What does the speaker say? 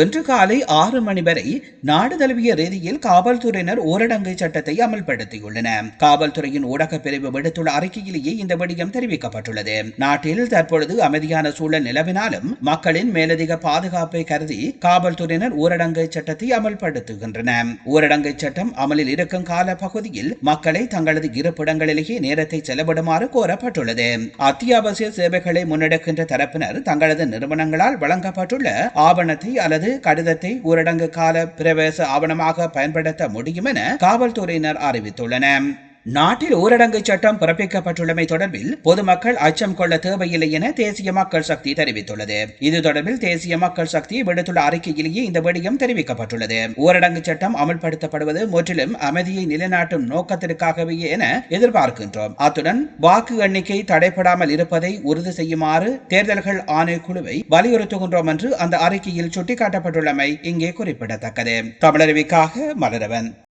இன்று காலை ஆறு மணி வரை நாடு தழுவிய ரீதியில் காவல்துறையினர் ஊரடங்கு சட்டத்தை அமல்படுத்தியுள்ளனர் காவல்துறையின் ஊடக பிரிவு விடுத்துள்ள அறிக்கையிலேயே இந்த விடயம் தெரிவிக்கப்பட்டுள்ளது. நாட்டில் தற்பொழுது அமைதியான சூழல் நிலவினாலும் மக்களின் மேலதிக பாதுகாப்பை கருதி காவல்துறையினர் ஊரடங்கு சட்டத்தை அமல்படுத்துகின்றன. ஊரடங்கு சட்டம் அமலில் இருக்கும் கால பகுதியில் மக்களை தங்களது இருப்பிடங்களிலேயே நேரத்தை செலவிடுமாறு கோரப்பட்டுள்ளது. அத்தியாவசிய சேவைகளை முன்னெடுக்கின்ற தரப்பினர் தங்களது நிறுவனங்களால் வழங்கப்பட்டுள்ள ஆவணத்தை அல்லது கடிதத்தை ஊரடங்கு கால பிரவேச ஆவணமாக பயன்படுத்த முடியும் என காவல்துறையினர் அறிவித்துள்ளனர். நாட்டில் ஊரடங்கு சட்டம் பிறப்பிக்கப்பட்டுள்ளமை தொடர்பில் பொதுமக்கள் அச்சம் கொள்ள தேவையில்லை என தேசிய மக்கள் சக்தி தெரிவித்துள்ளது. இது தொடர்பில் தேசிய மக்கள் சக்தி விடுத்துள்ள அறிக்கையிலேயே இந்த விடயம் தெரிவிக்கப்பட்டுள்ளது. ஊரடங்கு சட்டம் அமல்படுத்தப்படுவது முற்றிலும் அமைதியை நிலைநாட்டும் நோக்கத்திற்காகவே என எதிர்பார்க்கின்றோம். அத்துடன் வாக்கு எண்ணிக்கை தடைபடாமல் இருப்பதை உறுதி செய்யுமாறு தேர்தல்கள் ஆணைக்குழுவை வலியுறுத்துகின்றோம் என்று அந்த அறிக்கையில் சுட்டிக்காட்டப்பட்டுள்ளமை இங்கே குறிப்பிடத்தக்கது. தமிழருவிக்காக மலரவன்.